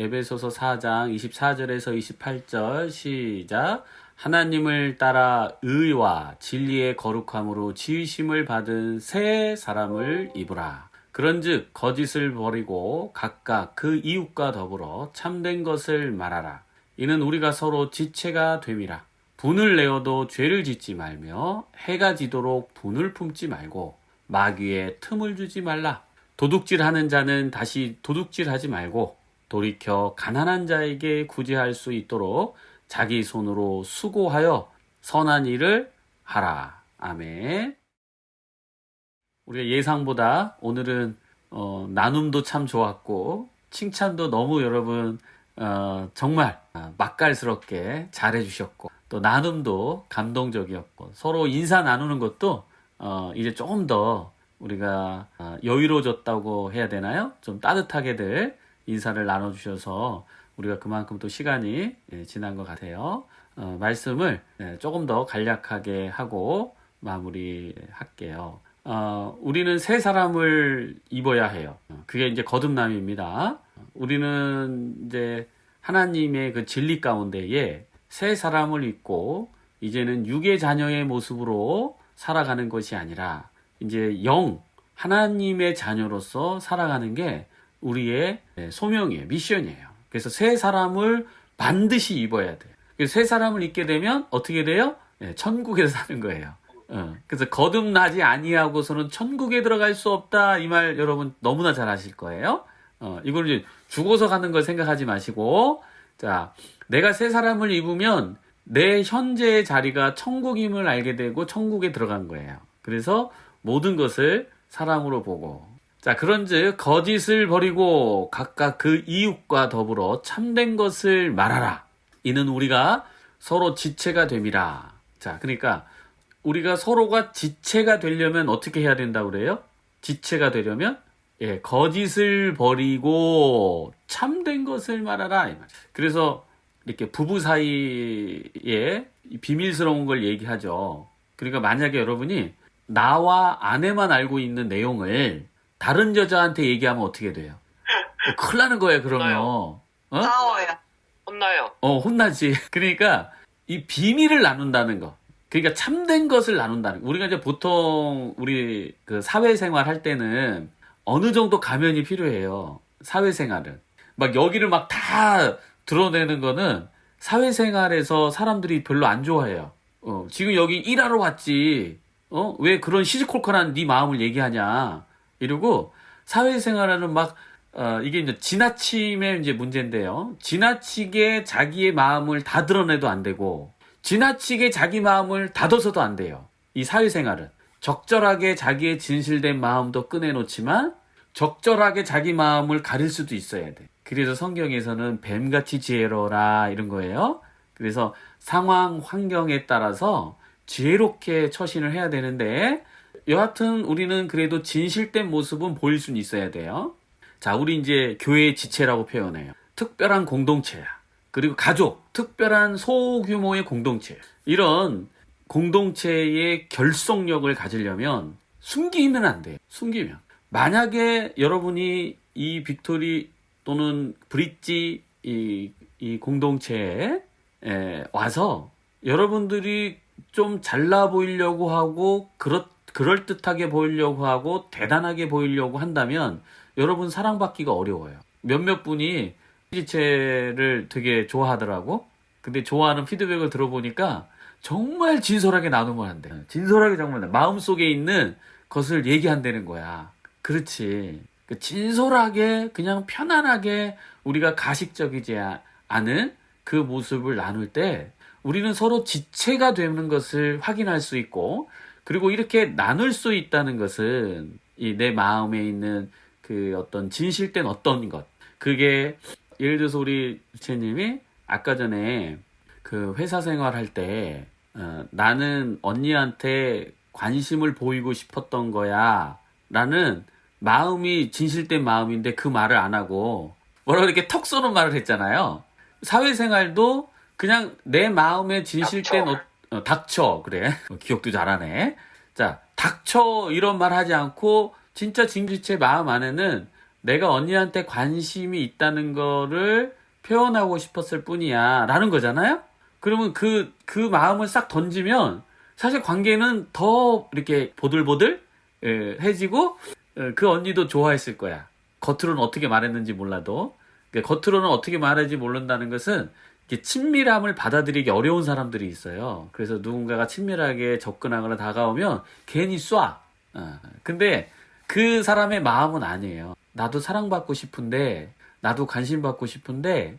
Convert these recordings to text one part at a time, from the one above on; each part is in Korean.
에베소서 4장 24절에서 28절 시작. 하나님을 따라 의와 진리의 거룩함으로 지으심을 받은 새 사람을 입으라. 그런즉 거짓을 버리고 각각 그 이웃과 더불어 참된 것을 말하라. 이는 우리가 서로 지체가 됨이라. 분을 내어도 죄를 짓지 말며 해가 지도록 분을 품지 말고 마귀에 틈을 주지 말라. 도둑질하는 자는 다시 도둑질하지 말고 돌이켜 가난한 자에게 구제할 수 있도록 자기 손으로 수고하여 선한 일을 하라. 아멘. 우리가 예상보다 오늘은 어, 나눔도 참 좋았고 칭찬도 너무 여러분 어, 정말 아, 맛깔스럽게 잘해주셨고 또 나눔도 감동적이었고 서로 인사 나누는 것도 어, 이제 조금 더 우리가 아, 여유로워졌다고 해야 되나요? 좀 따뜻하게들 인사를 나눠주셔서 우리가 그만큼 또 시간이 예, 지난 것 같아요. 어, 말씀을 예, 조금 더 간략하게 하고 마무리할게요. 어, 우리는 새 사람을 입어야 해요. 어, 그게 이제 거듭남입니다. 우리는 이제 하나님의 그 진리 가운데에 새 사람을 입고 이제는 육의 자녀의 모습으로 살아가는 것이 아니라 이제 영 하나님의 자녀로서 살아가는 게 우리의 네, 소명이에요, 미션이에요. 그래서 새 사람을 반드시 입어야. 그래서 새 사람을 입게 되면 어떻게 돼요? 네, 천국에서 사는 거예요. 어, 그래서 거듭나지 아니하고서는 천국에 들어갈 수 없다 이 말 여러분 너무나 잘 아실 거예요. 어, 이걸 이제 죽어서 가는 걸 생각하지 마시고 자 내가 새 사람을 입으면 내 현재의 자리가 천국임을 알게 되고 천국에 들어간 거예요. 그래서 모든 것을 사랑으로 보고 자 그런즉 거짓을 버리고 각각 그 이웃과 더불어 참된 것을 말하라. 이는 우리가 서로 지체가 됨이라. 자 그러니까 우리가 서로가 지체가 되려면 어떻게 해야 된다고 그래요? 지체가 되려면 예, 거짓을 버리고 참된 것을 말하라. 그래서 이렇게 부부 사이에 비밀스러운 걸 얘기하죠. 그러니까 만약에 여러분이 나와 아내만 알고 있는 내용을 다른 여자한테 얘기하면 어떻게 돼요? 어, 큰일 나는 거예요, 그러면. 혼나요. 어? 싸워요. 혼나요. 어, 혼나지. 그러니까 이 비밀을 나눈다는 거. 그러니까 참된 것을 나눈다는 거. 우리가 이제 보통 우리 그 사회생활 할 때는 어느 정도 가면이 필요해요. 사회생활은. 막 여기를 막 다 드러내는 거는 사회생활에서 사람들이 별로 안 좋아해요. 어, 지금 여기 일하러 왔지. 어? 왜 그런 시시콜콜한 네 마음을 얘기하냐. 이러고 사회생활하는 막 어, 이게 이제 지나침의 이제 문제인데요. 지나치게 자기의 마음을 다 드러내도 안 되고, 지나치게 자기 마음을 닫아서도 안 돼요. 이 사회생활은. 적절하게 자기의 진실된 마음도 꺼내놓지만, 적절하게 자기 마음을 가릴 수도 있어야 돼. 그래서 성경에서는 뱀같이 지혜로라 이런 거예요. 그래서 상황, 환경에 따라서 지혜롭게 처신을 해야 되는데, 여하튼 우리는 그래도 진실된 모습은 보일 수는 있어야 돼요. 자, 우리 이제 교회의 지체라고 표현해요. 특별한 공동체야. 그리고 가족, 특별한 소규모의 공동체. 이런 공동체의 결속력을 가지려면 숨기면 안 돼요. 숨기면. 만약에 여러분이 이 빅토리 또는 브릿지 이, 이 공동체에 에, 와서 여러분들이 좀 잘나 보이려고 하고 그렇 그럴듯하게 보이려고 하고 대단하게 보이려고 한다면 여러분 사랑받기가 어려워요. 몇몇 분이 지체를 되게 좋아하더라고. 근데 좋아하는 피드백을 들어보니까 정말 진솔하게 나누면 안 돼. 진솔하게 정말 마음속에 있는 것을 얘기한다는 거야. 그렇지. 그 진솔하게 그냥 편안하게 우리가 가식적이지 않은 그 모습을 나눌 때 우리는 서로 지체가 되는 것을 확인할 수 있고 그리고 이렇게 나눌 수 있다는 것은 이 내 마음에 있는 그 어떤 진실된 어떤 것. 그게 예를 들어서 우리 주체님이 아까 전에 그 회사 생활할 때 어, 나는 언니한테 관심을 보이고 싶었던 거야. 라는 마음이 진실된 마음인데 그 말을 안 하고 뭐라고 이렇게 턱 쏘는 말을 했잖아요. 사회생활도 그냥 내 마음에 진실된 닥쳐. 어, 어, 닥쳐 그래 어, 기억도 잘하네 자 닥쳐 이런 말 하지 않고 진짜 진지체 마음 안에는 내가 언니한테 관심이 있다는 거를 표현하고 싶었을 뿐이야. 라는 거잖아요? 그러면 그, 그 마음을 싹 던지면 사실 관계는 더 이렇게 보들보들 예, 해지고 어, 그 언니도 좋아했을 거야. 겉으로는 어떻게 말했는지 몰라도. 그러니까 겉으로는 어떻게 말하지 모른다는 것은 친밀함을 받아들이기 어려운 사람들이 있어요. 그래서 누군가가 친밀하게 접근하거나 다가오면 괜히 쏴. 어, 근데 그 사람의 마음은 아니에요. 나도 사랑받고 싶은데, 나도 관심받고 싶은데,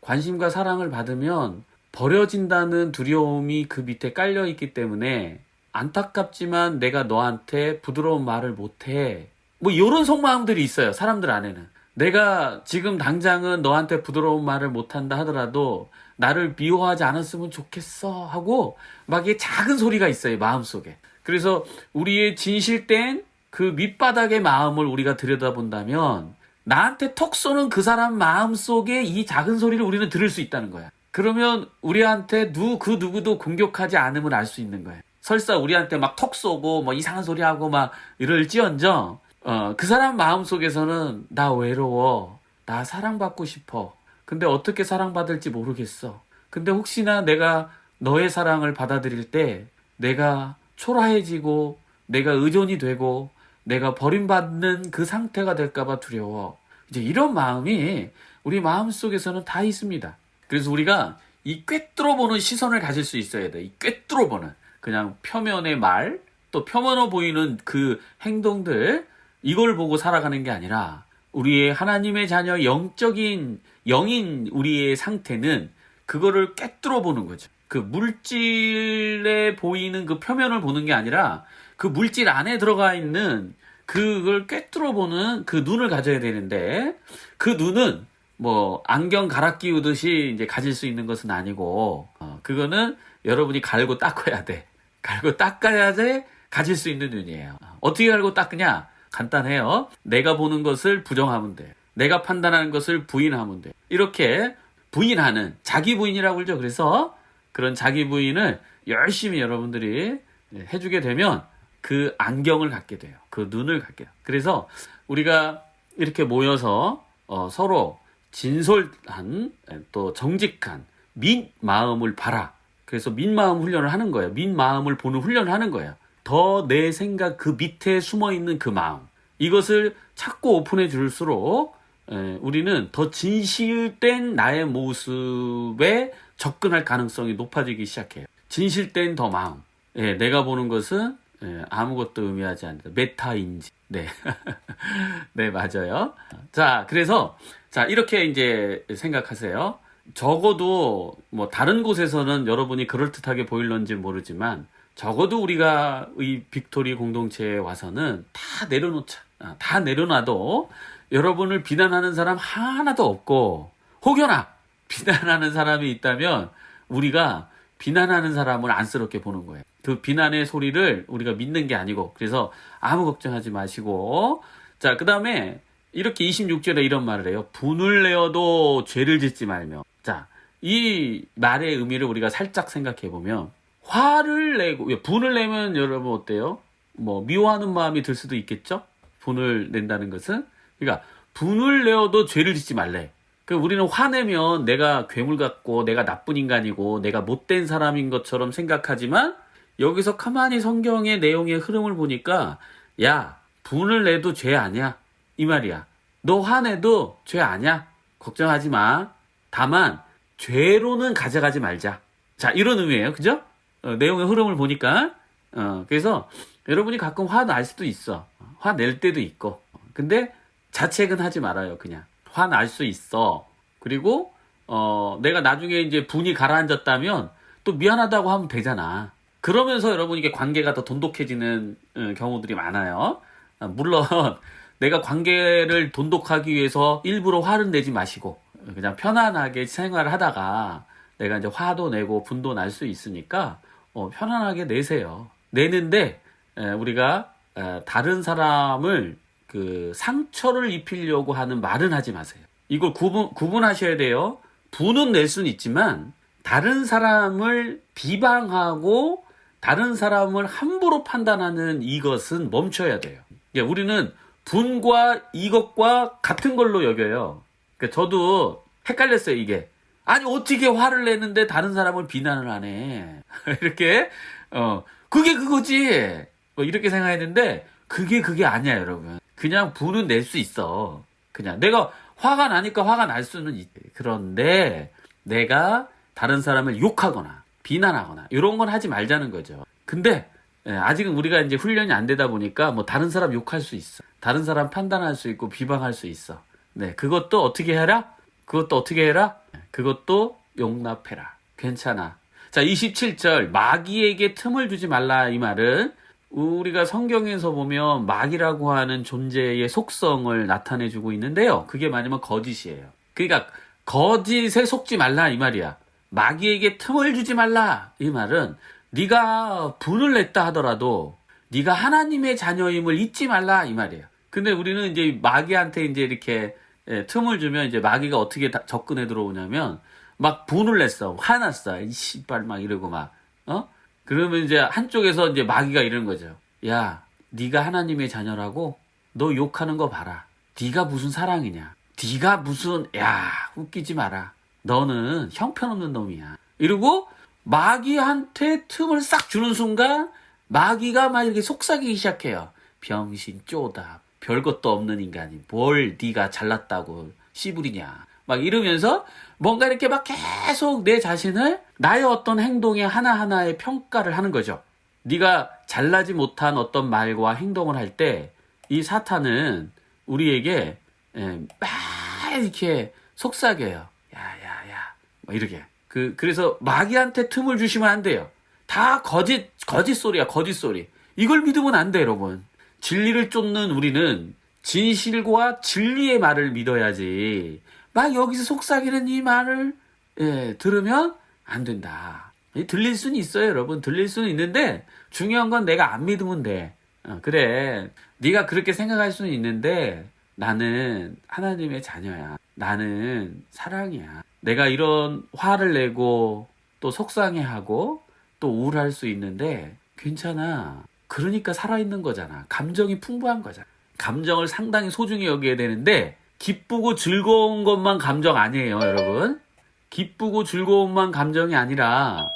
관심과 사랑을 받으면 버려진다는 두려움이 그 밑에 깔려 있기 때문에 안타깝지만 내가 너한테 부드러운 말을 못해. 뭐 이런 속마음들이 있어요. 사람들 안에는. 내가 지금 당장은 너한테 부드러운 말을 못한다 하더라도 나를 미워하지 않았으면 좋겠어 하고 막 이게 작은 소리가 있어요. 마음속에. 그래서 우리의 진실된 그 밑바닥의 마음을 우리가 들여다본다면 나한테 톡 쏘는 그 사람 마음속에 이 작은 소리를 우리는 들을 수 있다는 거야. 그러면 우리한테 누, 그 누구도 공격하지 않음을 알 수 있는 거예요. 설사 우리한테 막톡 쏘고 뭐 이상한 소리 하고 막 이럴지언정 어, 그 사람 마음속에서는 나 외로워. 나 사랑받고 싶어. 근데 어떻게 사랑받을지 모르겠어. 근데 혹시나 내가 너의 사랑을 받아들일 때 내가 초라해지고 내가 의존이 되고 내가 버림받는 그 상태가 될까봐 두려워. 이제 이런 마음이 우리 마음 속에서는 다 있습니다. 그래서 우리가 이 꿰뚫어 보는 시선을 가질 수 있어야 돼. 이 꿰뚫어 보는. 그냥 표면의 말, 또 표면어 보이는 그 행동들, 이걸 보고 살아가는 게 아니라 우리의 하나님의 자녀 영적인 영인 우리의 상태는 그거를 꿰뚫어 보는 거죠. 그 물질에 보이는 그 표면을 보는 게 아니라 그 물질 안에 들어가 있는 그걸 꿰뚫어 보는 그 눈을 가져야 되는데 그 눈은 뭐 안경 갈아 끼우듯이 이제 가질 수 있는 것은 아니고 어, 그거는 여러분이 갈고 닦아야 돼. 갈고 닦아야지 가질 수 있는 눈이에요. 어떻게 갈고 닦으냐? 간단해요. 내가 보는 것을 부정하면 돼. 내가 판단하는 것을 부인하면 돼. 이렇게 부인하는 자기 부인이라고 그러죠. 그래서 그런 자기 부인을 열심히 여러분들이 해주게 되면 그 안경을 갖게 돼요. 그 눈을 갖게 돼요. 그래서 우리가 이렇게 모여서 어, 서로 진솔한 또 정직한 민 마음을 봐라. 그래서 민 마음 훈련을 하는 거예요. 민 마음을 보는 훈련을 하는 거예요. 더 내 생각 그 밑에 숨어 있는 그 마음. 이것을 찾고 오픈해 줄수록 에, 우리는 더 진실된 나의 모습에 접근할 가능성이 높아지기 시작해요. 진실된 더 마음. 예, 내가 보는 것은 예, 아무것도 의미하지 않는다. 메타인지. 네. 네, 맞아요. 자, 그래서, 자, 이렇게 이제 생각하세요. 적어도 뭐 다른 곳에서는 여러분이 그럴듯하게 보일런지 모르지만 적어도 우리가 이 빅토리 공동체에 와서는 다 내려놓자. 아, 다 내려놔도 여러분을 비난하는 사람 하나도 없고 혹여나 비난하는 사람이 있다면 우리가 비난하는 사람을 안쓰럽게 보는 거예요. 그 비난의 소리를 우리가 믿는 게 아니고 그래서 아무 걱정하지 마시고 자, 그다음에 이렇게 26절에 이런 말을 해요. 분을 내어도 죄를 짓지 말며. 자, 이 말의 의미를 우리가 살짝 생각해 보면 화를 내고 분을 내면 여러분 어때요? 뭐 미워하는 마음이 들 수도 있겠죠? 분을 낸다는 것은 그러니까 분을 내어도 죄를 짓지 말래. 그 우리는 화내면 내가 괴물 같고 내가 나쁜 인간이고 내가 못된 사람인 것처럼 생각하지만 여기서 가만히 성경의 내용의 흐름을 보니까 야 분을 내도 죄 아니야 이 말이야. 너 화내도 죄 아니야. 걱정하지 마. 다만 죄로는 가져가지 말자. 자 이런 의미예요, 그죠? 어, 내용의 흐름을 보니까 어, 그래서 여러분이 가끔 화날 수도 있어. 화낼 때도 있고. 근데 자책은 하지 말아요, 그냥. 화날 수 있어. 그리고, 어, 내가 나중에 이제 분이 가라앉았다면 또 미안하다고 하면 되잖아. 그러면서 여러분 이게 관계가 더 돈독해지는 어, 경우들이 많아요. 아, 물론 내가 관계를 돈독하기 위해서 일부러 화를 내지 마시고 그냥 편안하게 생활을 하다가 내가 이제 화도 내고 분도 날 수 있으니까 어, 편안하게 내세요. 내는데 에, 우리가 에, 다른 사람을 그 상처를 입히려고 하는 말은 하지 마세요. 이걸 구분 구분하셔야 돼요. 분은 낼 수는 있지만 다른 사람을 비방하고 다른 사람을 함부로 판단하는 이것은 멈춰야 돼요. 예, 우리는 분과 이것과 같은 걸로 여겨요. 그러니까 저도 헷갈렸어요, 이게. 아니, 어떻게 화를 내는데 다른 사람을 비난을 하네. 이렇게, 어, 그게 그거지. 뭐 이렇게 생각했는데, 그게 그게 아니야, 여러분. 그냥 분은 낼 수 있어. 그냥. 내가 화가 나니까 화가 날 수는 있. 그런데, 내가 다른 사람을 욕하거나, 비난하거나, 이런 건 하지 말자는 거죠. 근데, 예, 아직은 우리가 이제 훈련이 안 되다 보니까 뭐 다른 사람 욕할 수 있어. 다른 사람 판단할 수 있고 비방할 수 있어. 네, 그것도 어떻게 해라? 그것도 어떻게 해라? 네, 그것도 용납해라. 괜찮아. 자, 27절. 마귀에게 틈을 주지 말라. 이 말은 우리가 성경에서 보면 마귀라고 하는 존재의 속성을 나타내 주고 있는데요. 그게 뭐냐면 거짓이에요. 그러니까 거짓에 속지 말라 이 말이야. 마귀에게 틈을 주지 말라. 이 말은 네가 분을 냈다 하더라도 네가 하나님의 자녀임을 잊지 말라 이 말이에요. 근데 우리는 이제 마귀한테 이제 이렇게 예, 틈을 주면 이제 마귀가 어떻게 다- 접근해 들어오냐면 막 분을 냈어, 화났어, 이 씨발 막 이러고 막 어? 그러면 이제 한쪽에서 이제 마귀가 이러는 거죠. 야, 네가 하나님의 자녀라고 너 욕하는 거 봐라. 네가 무슨 사랑이냐? 네가 무슨 야 웃기지 마라. 너는 형편없는 놈이야. 이러고 마귀한테 틈을 싹 주는 순간 마귀가 막 이렇게 속삭이기 시작해요. 병신 쪼다. 별것도 없는 인간이 뭘 네가 잘났다고 씨부리냐. 막 이러면서 뭔가 이렇게 막 계속 내 자신을 나의 어떤 행동에 하나하나의 평가를 하는 거죠. 네가 잘나지 못한 어떤 말과 행동을 할 때 이 사탄은 우리에게 예, 막 이렇게 속삭여요. 야야야 뭐 이렇게 그 그래서 마귀한테 틈을 주시면 안 돼요. 다 거짓 거짓 소리야 거짓 소리. 이걸 믿으면 안 돼 여러분. 진리를 쫓는 우리는 진실과 진리의 말을 믿어야지. 막 여기서 속삭이는 이 말을 예, 들으면 안 된다. 이 들릴 수는 있어요, 여러분. 들릴 수는 있는데 중요한 건 내가 안 믿으면 돼. 어, 그래. 네가 그렇게 생각할 수는 있는데 나는 하나님의 자녀야. 나는 사랑이야. 내가 이런 화를 내고 또 속상해하고 또 우울할 수 있는데 괜찮아. 그러니까 살아있는 거잖아. 감정이 풍부한 거잖아. 감정을 상당히 소중히 여겨야 되는데 기쁘고 즐거운 것만 감정 아니에요, 여러분. 기쁘고 즐거움만 감정이 아니라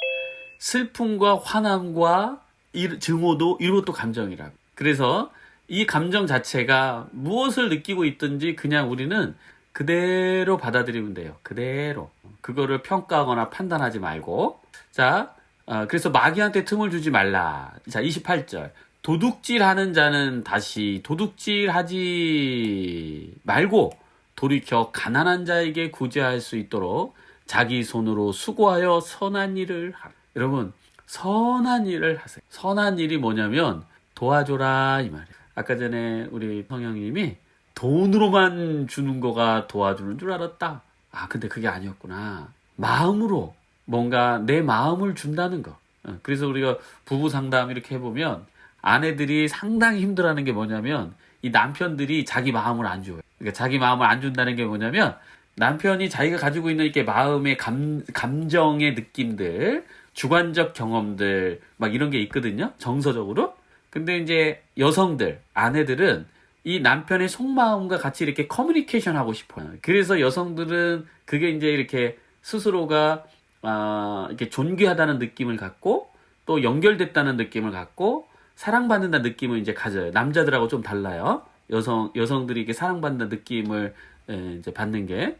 슬픔과 화남과 이- 증오도 이것도 감정이라고. 그래서 이 감정 자체가 무엇을 느끼고 있든지 그냥 우리는 그대로 받아들이면 돼요. 그대로. 그거를 평가하거나 판단하지 말고. 자, 어, 그래서 마귀한테 틈을 주지 말라. 자, 28절. 도둑질 하는 자는 다시 도둑질 하지 말고 돌이켜 가난한 자에게 구제할 수 있도록 자기 손으로 수고하여 선한 일을 하라. 여러분, 선한 일을 하세요. 선한 일이 뭐냐면 도와줘라 이 말이에요. 아까 전에 우리 성형님이 돈으로만 주는 거가 도와주는 줄 알았다. 아, 근데 그게 아니었구나. 마음으로 뭔가 내 마음을 준다는 거. 어, 그래서 우리가 부부 상담 이렇게 해보면 아내들이 상당히 힘들어하는 게 뭐냐면 이 남편들이 자기 마음을 안 줘요. 그러니까 자기 마음을 안 준다는 게 뭐냐면 남편이 자기가 가지고 있는 이렇게 마음의 감, 감정의 느낌들, 주관적 경험들, 막 이런 게 있거든요. 정서적으로. 근데 이제 여성들, 아내들은 이 남편의 속마음과 같이 이렇게 커뮤니케이션 하고 싶어요. 그래서 여성들은 그게 이제 이렇게 스스로가 아, 이렇게 존귀하다는 느낌을 갖고 또 연결됐다는 느낌을 갖고 사랑받는다는 느낌을 이제 가져요. 남자들하고 좀 달라요. 여성 여성들이 이게 사랑받는 느낌을 에, 이제 받는 게.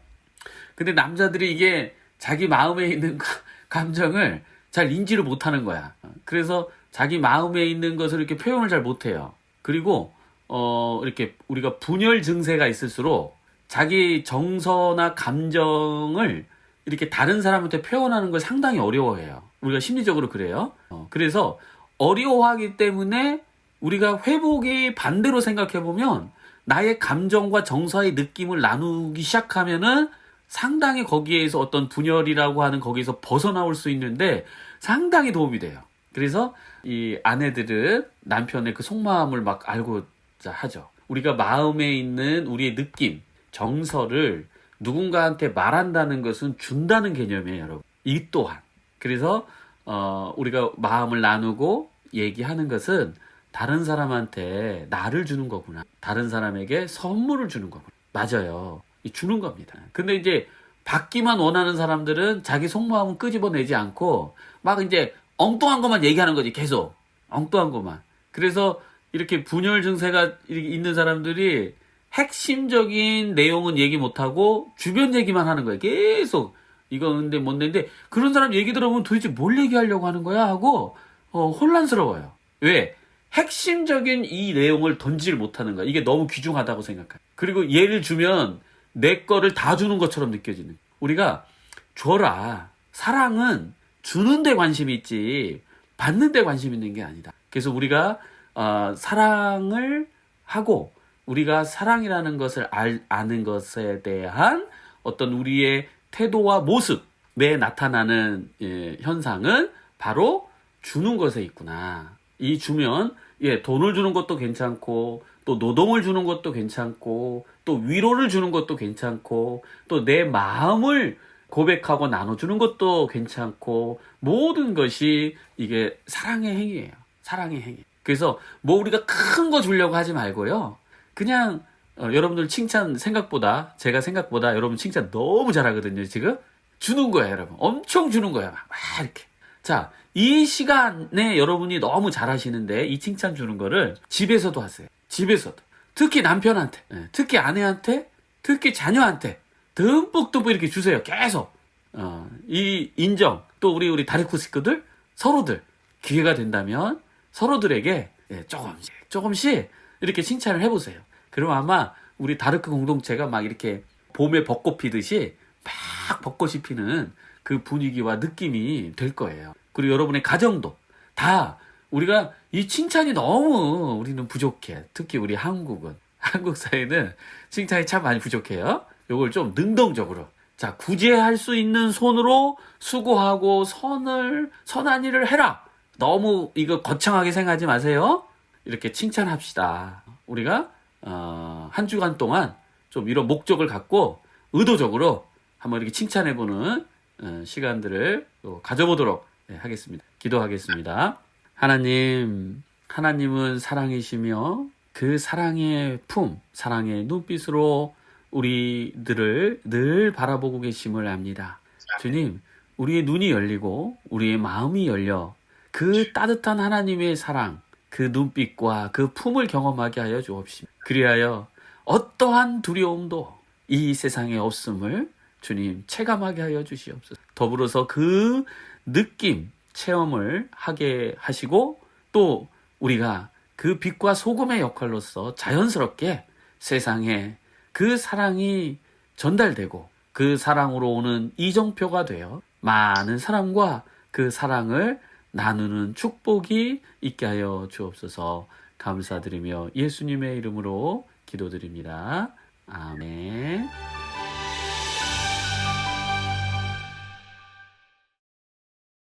근데 남자들이 이게 자기 마음에 있는 가- 감정을 잘 인지를 못하는 거야. 그래서 자기 마음에 있는 것을 이렇게 표현을 잘 못해요. 그리고 어 이렇게 우리가 분열 증세가 있을수록 자기 정서나 감정을 이렇게 다른 사람한테 표현하는 걸 상당히 어려워해요. 우리가 심리적으로 그래요. 어, 그래서 어려워하기 때문에 우리가 회복이 반대로 생각해 보면 나의 감정과 정서의 느낌을 나누기 시작하면은 상당히 거기에서 어떤 분열이라고 하는 거기서 벗어나올 수 있는데 상당히 도움이 돼요. 그래서 이 아내들은 남편의 그 속마음을 막 알고자 하죠. 우리가 마음에 있는 우리의 느낌, 정서를 누군가한테 말한다는 것은 준다는 개념이에요, 여러분. 이 또한. 그래서 어, 우리가 마음을 나누고 얘기하는 것은 다른 사람한테 나를 주는 거구나. 다른 사람에게 선물을 주는 거구나. 맞아요. 이 주는 겁니다. 근데 이제 받기만 원하는 사람들은 자기 속마음은 끄집어내지 않고 막 이제 엉뚱한 것만 얘기하는 거지 계속 엉뚱한 것만. 그래서 이렇게 분열 증세가 있는 사람들이 핵심적인 내용은 얘기 못하고 주변 얘기만 하는 거예요. 계속 이거 근데 뭔데 그런 사람 얘기 들어보면 도대체 뭘 얘기하려고 하는 거야 하고 어, 혼란스러워요. 왜? 핵심적인 이 내용을 던지를 못하는 거야. 이게 너무 귀중하다고 생각해. 그리고 예를 주면 내 거를 다 주는 것처럼 느껴지는. 우리가 줘라. 사랑은 주는 데 관심이 있지 받는 데 관심 있는 게 아니다. 그래서 우리가 어, 사랑을 하고 우리가 사랑이라는 것을 알, 아는 것에 대한 어떤 우리의 태도와 모습에 나타나는 예, 현상은 바로 주는 것에 있구나. 이 주면 예 돈을 주는 것도 괜찮고 또 노동을 주는 것도 괜찮고 또 위로를 주는 것도 괜찮고 또 내 마음을 고백하고 나눠주는 것도 괜찮고 모든 것이 이게 사랑의 행위예요. 사랑의 행위. 그래서 뭐 우리가 큰 거 주려고 하지 말고요. 그냥 어, 여러분들 칭찬 생각보다 제가 생각보다 여러분 칭찬 너무 잘하거든요. 지금 주는 거예요, 여러분. 엄청 주는 거예요. 막, 막 이렇게. 자, 이 시간에 여러분이 너무 잘하시는데 이 칭찬 주는 거를 집에서도 하세요. 집에서도. 특히 남편한테, 예, 특히 아내한테, 특히 자녀한테 듬뿍 듬뿍 이렇게 주세요. 계속. 어, 이 인정 또 우리 우리 다리쿠 식구들 서로들 기회가 된다면 서로들에게 예, 조금씩 조금씩 이렇게 칭찬을 해보세요. 그럼 아마 우리 다르크 공동체가 막 이렇게 봄에 벚꽃 피듯이 막 벚꽃이 피는 그 분위기와 느낌이 될 거예요. 그리고 여러분의 가정도 다 우리가 이 칭찬이 너무 우리는 부족해. 특히 우리 한국은 한국 사회는 칭찬이 참 많이 부족해요. 요걸 좀 능동적으로 자 구제할 수 있는 손으로 수고하고 선을 선한 일을 해라. 너무 이거 거창하게 생각하지 마세요. 이렇게 칭찬합시다. 우리가 어, 한 주간 동안 좀 이런 목적을 갖고 의도적으로 한번 이렇게 칭찬해보는 어, 시간들을 또 가져보도록 네, 하겠습니다. 기도하겠습니다. 하나님, 하나님은 사랑이시며 그 사랑의 품, 사랑의 눈빛으로 우리들을 늘 바라보고 계심을 압니다. 주님, 우리의 눈이 열리고 우리의 마음이 열려 그 따뜻한 하나님의 사랑, 그 눈빛과 그 품을 경험하게 하여 주옵시고 그리하여 어떠한 두려움도 이 세상에 없음을 주님 체감하게 하여 주시옵소서. 더불어서 그 느낌, 체험을 하게 하시고 또 우리가 그 빛과 소금의 역할로서 자연스럽게 세상에 그 사랑이 전달되고 그 사랑으로 오는 이정표가 되어 많은 사람과 그 사랑을 나누는 축복이 있게 하여 주옵소서 감사드리며 예수님의 이름으로 기도드립니다. 아멘.